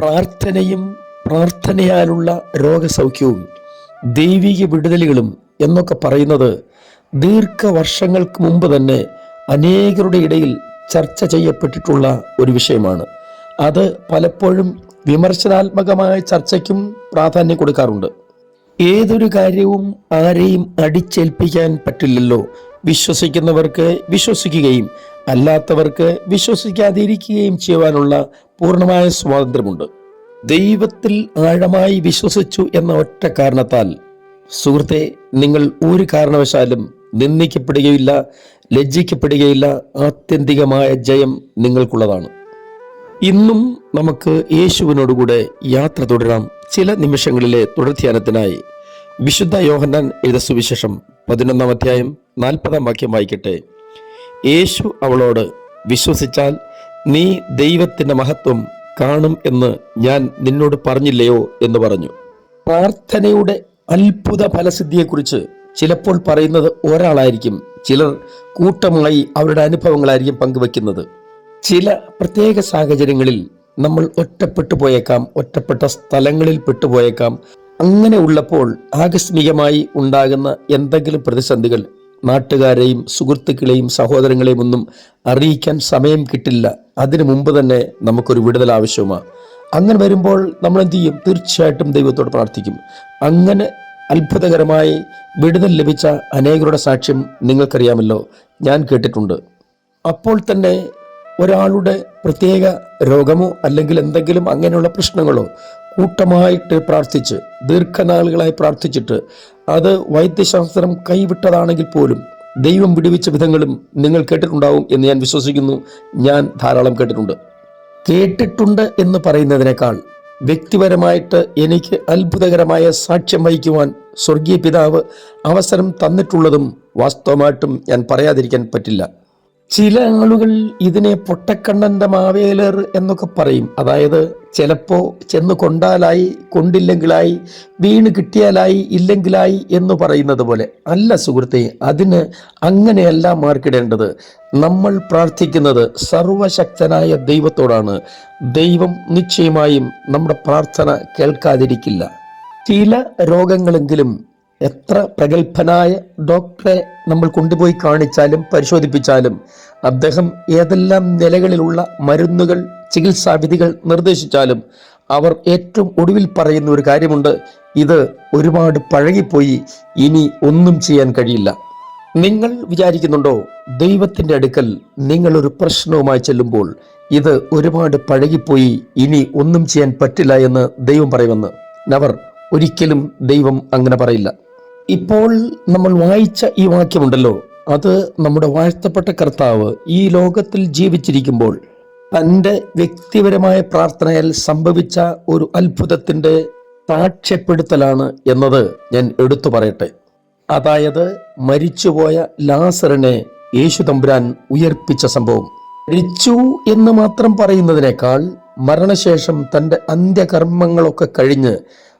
പ്രാർത്ഥനയും പ്രാർത്ഥനയാലുള്ള രോഗസൗഖ്യവും ദൈവിക വിടുതലുകളും എന്നൊക്കെ പറയുന്നത് ദീർഘവർഷങ്ങൾക്ക് മുമ്പ് തന്നെ അനേകരുടെ ഇടയിൽ ചർച്ച ചെയ്യപ്പെട്ടിട്ടുള്ള ഒരു വിഷയമാണ്. അത് പലപ്പോഴും വിമർശനാത്മകമായ ചർച്ചയ്ക്കും പ്രാധാന്യം കൊടുക്കാറുണ്ട്. ഏതൊരു കാര്യവും ആരെയും അടിച്ചേൽപ്പിക്കാൻ പറ്റില്ലല്ലോ. വിശ്വസിക്കുന്നവർക്ക് വിശ്വസിക്കുകയും അല്ലാത്തവർക്ക് വിശ്വസിക്കാതിരിക്കുകയും ചെയ്യുവാനുള്ള പൂർണമായ സ്വാതന്ത്ര്യമുണ്ട്. ദൈവത്തിൽ ആഴമായി വിശ്വസിച്ചു എന്ന ഒറ്റ കാരണത്താൽ സുഹൃത്തെ നിങ്ങൾ ഒരു കാരണവശാലും നിന്ദിക്കപ്പെടുകയില്ല ലജ്ജിക്കപ്പെടുകയില്ല ആത്യന്തികമായ ജയം നിങ്ങൾക്കുള്ളതാണ്. ഇന്നും നമുക്ക് യേശുവിനോടുകൂടെ യാത്ര തുടരാം. ചില നിമിഷങ്ങളിലെ തുടർധ്യാനത്തിനായി വിശുദ്ധ യോഹന്നാൻ എഴുത സുവിശേഷം പതിനൊന്നാം അധ്യായം നാൽപ്പതാം വാക്യം വായിക്കട്ടെ. യേശു അവളോട് വിശ്വസിച്ചാൽ നീ ദൈവത്തിന്റെ മഹത്വം കാണും എന്ന് ഞാൻ നിന്നോട് പറഞ്ഞില്ലയോ എന്ന് പറഞ്ഞു. പ്രാർത്ഥനയുടെ അത്ഭുത ഫലസിദ്ധിയെക്കുറിച്ച് ചിലപ്പോൾ പറയുന്നത് ഒരാളായിരിക്കും ചിലർ കൂട്ടമായി അവരുടെ അനുഭവങ്ങളായിരിക്കും പങ്കുവെക്കുന്നത് ചില പ്രത്യേക സാഹചര്യങ്ങളിൽ നമ്മൾ ഒറ്റപ്പെട്ടു പോയേക്കാം ഒറ്റപ്പെട്ട സ്ഥലങ്ങളിൽ പെട്ടുപോയേക്കാം. അങ്ങനെ ഉള്ളപ്പോൾ ആകസ്മികമായി ഉണ്ടാകുന്ന എന്തെങ്കിലും പ്രതിസന്ധികൾ നാട്ടുകാരെയും സുഹൃത്തുക്കളെയും സഹോദരങ്ങളെയും ഒന്നും അറിയിക്കാൻ സമയം കിട്ടില്ല. അതിനു മുമ്പ് തന്നെ നമുക്കൊരു വിടുതൽ ആവശ്യമാണ് അങ്ങനെ വരുമ്പോൾ നമ്മൾ എന്ത് ചെയ്യും? തീർച്ചയായിട്ടും ദൈവത്തോട് പ്രാർത്ഥിക്കും. അങ്ങനെ അത്ഭുതകരമായി വിടുതൽ ലഭിച്ച അനേകരുടെ സാക്ഷ്യം നിങ്ങൾക്കറിയാമല്ലോ. ഞാൻ കേട്ടിട്ടുണ്ട്. അപ്പോൾ തന്നെ ഒരാളുടെ പ്രത്യേക രോഗമോ അല്ലെങ്കിൽ എന്തെങ്കിലും അങ്ങനെയുള്ള പ്രശ്നങ്ങളോ കൂട്ടമായിട്ട് പ്രാർത്ഥിച്ച് ദീർഘനാളുകളായി പ്രാർത്ഥിച്ചിട്ട് അത് വൈദ്യശാസ്ത്രം കൈവിട്ടതാണെങ്കിൽ പോലും ദൈവം വിടുവിച്ച വിധങ്ങളും നിങ്ങൾ കേട്ടിട്ടുണ്ടാവും എന്ന് ഞാൻ വിശ്വസിക്കുന്നു. ഞാൻ ധാരാളം കേട്ടിട്ടുണ്ട്. കേട്ടിട്ടുണ്ട് എന്ന് പറയുന്നതിനേക്കാൾ വ്യക്തിപരമായിട്ട് എനിക്ക് അത്ഭുതകരമായ സാക്ഷ്യം വഹിക്കുവാൻ സ്വർഗീയ പിതാവ് അവസരം തന്നിട്ടുള്ളതും വാസ്തവമായിട്ടും ഞാൻ പറയാതിരിക്കാൻ പറ്റില്ല. ചില ആളുകൾ ഇതിനെ പൊട്ടക്കണ്ണന്റെ മാവേലർ എന്നൊക്കെ പറയും. അതായത് ചിലപ്പോൾ ചെന്ന് കൊണ്ടാലായി കൊണ്ടില്ലെങ്കിലായി വീണ് കിട്ടിയാലായി ഇല്ലെങ്കിലായി എന്ന് പറയുന്നത് പോലെ. അല്ല സുഹൃത്തെ അതിന് അങ്ങനെയല്ല മാർക്കിടേണ്ടത്. നമ്മൾ പ്രാർത്ഥിക്കുന്നത് സർവശക്തനായ ദൈവത്തോടാണ്. ദൈവം നിശ്ചയമായും നമ്മുടെ പ്രാർത്ഥന കേൾക്കാതിരിക്കില്ല. ചില രോഗങ്ങളെങ്കിലും എത്ര പ്രഗത്ഭനായ ഡോക്ടറെ നമ്മൾ കൊണ്ടുപോയി കാണിച്ചാലും പരിശോധിപ്പിച്ചാലും അദ്ദേഹം ഏതെല്ലാം നിലകളിലുള്ള മരുന്നുകൾ ചികിത്സാവിധികൾ നിർദ്ദേശിച്ചാലും അവർ ഏറ്റവും ഒടുവിൽ പറയുന്ന ഒരു കാര്യമുണ്ട്. ഇത് ഒരുപാട് പഴകിപ്പോയി. ഇനി ഒന്നും ചെയ്യാൻ കഴിയില്ല. നിങ്ങൾ വിചാരിക്കുന്നുണ്ടോ? ദൈവത്തിന്റെ അടുക്കൽ നിങ്ങളൊരു പ്രശ്നവുമായി ചെല്ലുമ്പോൾ ഇത് ഒരുപാട് പഴകിപ്പോയി. ഇനി ഒന്നും ചെയ്യാൻ പറ്റില്ല എന്ന് ദൈവം പറയുമെന്ന്. നവർ ഒരിക്കലും ദൈവം അങ്ങനെ പറയില്ല. ഇപ്പോൾ നമ്മൾ വായിച്ച ഈ വാക്യമുണ്ടല്ലോ. അത് നമ്മുടെ വാഴ്ത്തപ്പെട്ട കർത്താവ് ഈ ലോകത്തിൽ ജീവിച്ചിരിക്കുമ്പോൾ തന്റെ വ്യക്തിപരമായ പ്രാർത്ഥനയിൽ സംഭവിച്ച ഒരു അത്ഭുതത്തിന്റെ സാക്ഷ്യപ്പെടുത്തലാണ് എന്നത് ഞാൻ എടുത്തു പറയട്ടെ. അതായത് മരിച്ചുപോയ ലാസറിനെ യേശു തമ്പുരാൻ ഉയർപ്പിച്ച സംഭവം. മരിച്ചു എന്ന് മാത്രം പറയുന്നതിനേക്കാൾ മരണശേഷം തന്റെ അന്ത്യകർമ്മങ്ങളൊക്കെ കഴിഞ്ഞ്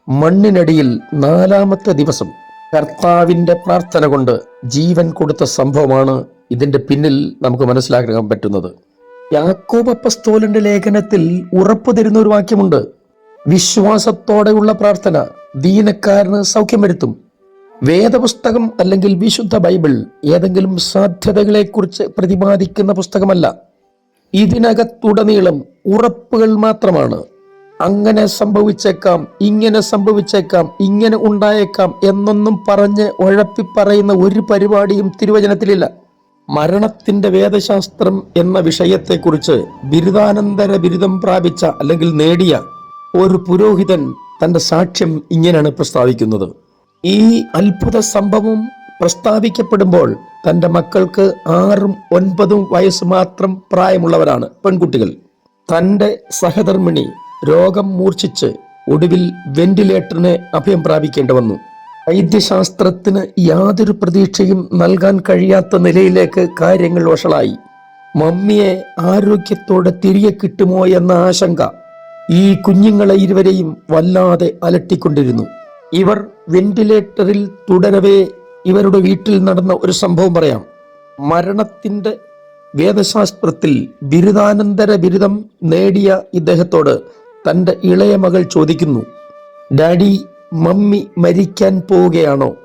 മണ്ണിനടിയിൽ നാലാമത്തെ ദിവസം കർത്താവിന്റെ പ്രാർത്ഥന കൊണ്ട് ജീവൻ കൊടുത്ത സംഭവമാണ് ഇതിന്റെ പിന്നിൽ നമുക്ക് മനസ്സിലാക്കാൻ പറ്റുന്നത്. യാക്കോബ് അപ്പസ്തോലന്റെ ലേഖനത്തിൽ ഉറപ്പു തരുന്ന ഒരു വാക്യമുണ്ട്. വിശ്വാസത്തോടെയുള്ള പ്രാർത്ഥന ദീനക്കാരന് സൗഖ്യം വരുത്തും വേദപുസ്തകം അല്ലെങ്കിൽ വിശുദ്ധ ബൈബിൾ ഏതെങ്കിലും സാധ്യതകളെക്കുറിച്ച് പ്രതിപാദിക്കുന്ന പുസ്തകമല്ല. ഇതിനകത്തുടനീളം ഉറപ്പുകൾ മാത്രമാണ്. അങ്ങനെ സംഭവിച്ചേക്കാം ഇങ്ങനെ സംഭവിച്ചേക്കാം ഇങ്ങനെ ഉണ്ടായേക്കാം എന്നൊന്നും പറഞ്ഞ് ഉഴപ്പി പറയുന്ന ഒരു പരിപാടിയും തിരുവചനത്തിലില്ല. മരണത്തിന്റെ വേദശാസ്ത്രം എന്ന വിഷയത്തെക്കുറിച്ച് ബിരുദാനന്തര ബിരുദം പ്രാപിച്ച അല്ലെങ്കിൽ നേടിയ ഒരു പുരോഹിതൻ തന്റെ സാക്ഷ്യം ഇങ്ങനെയാണ് പ്രസ്താവിക്കുന്നത്. ഈ അത്ഭുത സംഭവം പ്രസ്താവിക്കപ്പെടുമ്പോൾ തന്റെ മക്കൾക്ക് ആറും ഒൻപതും വയസ്സ് മാത്രം പ്രായമുള്ളവരാണ് പെൺകുട്ടികൾ. തന്റെ സഹധർമ്മിണി രോഗം മൂർച്ഛിച്ച് ഒടുവിൽ വെന്റിലേറ്ററിന് അഭയം പ്രാപിക്കേണ്ടി വന്നു. വൈദ്യശാസ്ത്രത്തിന് യാതൊരു പ്രതീക്ഷയും നൽകാൻ കഴിയാത്ത നിലയിലേക്ക് കാര്യങ്ങൾ വഷളായി. മമ്മിയെ ആരോഗ്യത്തോടെ തിരികെ കിട്ടുമോ എന്ന ആശങ്ക ഈ കുഞ്ഞുങ്ങളെ ഇരുവരെയും വല്ലാതെ അലട്ടിക്കൊണ്ടിരുന്നു. ഇവർ വെന്റിലേറ്ററിൽ തുടരവേ ഇവരുടെ വീട്ടിൽ നടന്ന ഒരു സംഭവം പറയാം. മരണത്തിന്റെ വേദശാസ്ത്രത്തിൽ ബിരുദാനന്തര ബിരുദം നേടിയ ഇദ്ദേഹത്തോട് തന്റെ ഇളയ മകൾ ചോദിക്കുന്നു ഡാഡി മമ്മി മരിക്കാൻ പോവുകയാണോ?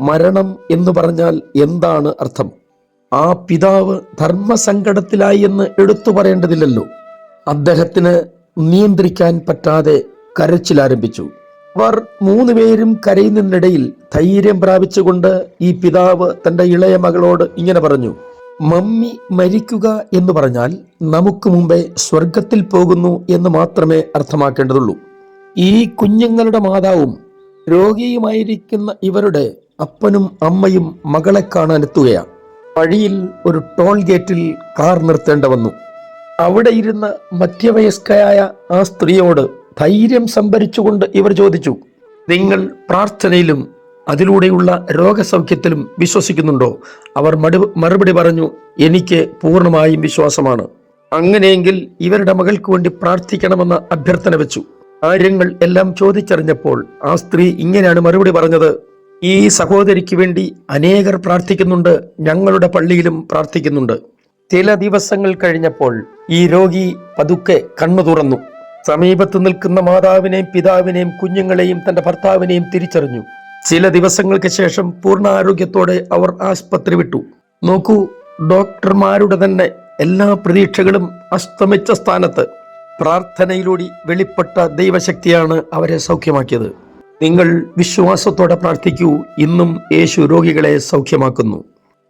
മരണം എന്ന് പറഞ്ഞാൽ എന്താണ് അർത്ഥം? ആ പിതാവ് ധർമ്മസങ്കടത്തിലായി എന്ന് എടുത്തു പറയേണ്ടതില്ലല്ലോ. അദ്ദേഹത്തിന് നിയന്ത്രിക്കാൻ പറ്റാതെ കരച്ചിലാരംഭിച്ചു. അവർ മൂന്നുപേരും കരയുന്നതിനിടയിൽ ധൈര്യം പ്രാപിച്ചുകൊണ്ട് ഈ പിതാവ് തന്റെ ഇളയ മകളോട് ഇങ്ങനെ പറഞ്ഞു മമ്മി മരിക്കുക എന്ന് പറഞ്ഞാൽ നമുക്ക് മുമ്പേ സ്വർഗത്തിൽ പോകുന്നു എന്ന് മാത്രമേ അർത്ഥമാക്കേണ്ടതുള്ളൂ. ഈ കുഞ്ഞുങ്ങളുടെ മാതാവും രോഗിയുമായിരിക്കുന്ന ഇവരുടെ അപ്പനും അമ്മയും മകളെ കാണാനെത്തുകയാണ് വഴിയിൽ ഒരു ടോൾ ഗേറ്റിൽ കാർ നിർത്തേണ്ട വന്നു. അവിടെ ഇരുന്ന മധ്യവയസ്കയായ ആ സ്ത്രീയോട് ധൈര്യം സംഭരിച്ചുകൊണ്ട് ഇവർ ചോദിച്ചു നിങ്ങൾ പ്രാർത്ഥനയിലും അതിലൂടെയുള്ള രോഗസൗഖ്യത്തിലും വിശ്വസിക്കുന്നുണ്ടോ? അവർ മറുപടി പറഞ്ഞു എനിക്ക് പൂർണമായും വിശ്വാസമാണ്. അങ്ങനെയെങ്കിൽ ഇവരുടെ മകൾക്ക് വേണ്ടി പ്രാർത്ഥിക്കണമെന്ന് അഭ്യർത്ഥന വെച്ചു. കാര്യങ്ങൾ എല്ലാം ചോദിച്ചറിഞ്ഞപ്പോൾ ആ സ്ത്രീ ഇങ്ങനെയാണ് മറുപടി പറഞ്ഞത്. ഈ സഹോദരിക്ക് വേണ്ടി അനേകർ പ്രാർത്ഥിക്കുന്നുണ്ട് ഞങ്ങളുടെ പള്ളിയിലും പ്രാർത്ഥിക്കുന്നുണ്ട്. ചില ദിവസങ്ങൾ കഴിഞ്ഞപ്പോൾ ഈ രോഗി പതുക്കെ കണ്ണു തുറന്നു. സമീപത്ത് നിൽക്കുന്ന മാതാവിനെയും പിതാവിനെയും കുഞ്ഞുങ്ങളെയും തന്റെ ഭർത്താവിനെയും തിരിച്ചറിഞ്ഞു. ചില ദിവസങ്ങൾക്ക് ശേഷം പൂർണ ആരോഗ്യത്തോടെ അവർ ആശുപത്രി വിട്ടു. നോക്കൂ ഡോക്ടർമാരുടെ തന്നെ എല്ലാ പ്രതീക്ഷകളും അസ്തമിച്ച സ്ഥാനത്ത്. പ്രാർത്ഥനയിലൂടെ വെളിപ്പെട്ട ദൈവശക്തിയാണ് അവരെ സൗഖ്യമാക്കിയത്. നിങ്ങൾ വിശ്വാസത്തോടെ പ്രാർത്ഥിക്കൂ ഇന്നും യേശു രോഗികളെ സൗഖ്യമാക്കുന്നു.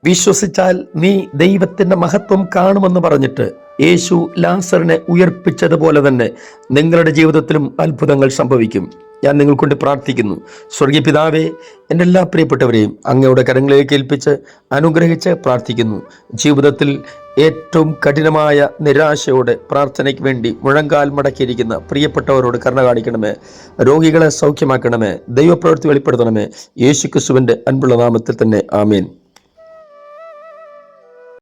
വിശ്വസിച്ചാൽ നീ ദൈവത്തിന്റെ മഹത്വം കാണുമെന്ന് പറഞ്ഞിട്ട് യേശു ലാസറിനെ ഉയർപ്പിച്ചതുപോലെ തന്നെ നിങ്ങളുടെ ജീവിതത്തിലും അത്ഭുതങ്ങൾ സംഭവിക്കും. ഞാൻ നിങ്ങൾക്കൊണ്ട് പ്രാർത്ഥിക്കുന്നു. സ്വർഗീയ പിതാവേ എന്റെ എല്ലാ പ്രിയപ്പെട്ടവരെയും അങ്ങയുടെ കരങ്ങളിലേക്ക് ഏൽപ്പിച്ച് അനുഗ്രഹിച്ച് പ്രാർത്ഥിക്കുന്നു. ജീവിതത്തിൽ ഏറ്റവും കഠിനമായ നിരാശയോടെ പ്രാർത്ഥനയ്ക്ക് വേണ്ടി മുഴങ്കാൽ മടക്കിയിരിക്കുന്ന പ്രിയപ്പെട്ടവരോട് കരുണ കാണിക്കണമേ. രോഗികളെ സൗഖ്യമാക്കണമേ. ദൈവപ്രവൃത്തി വെളിപ്പെടുത്തണമേ. യേശുക്രിസ്തുവിന്റെ അൻപുള്ള നാമത്തിൽ തന്നെ ആമേൻ.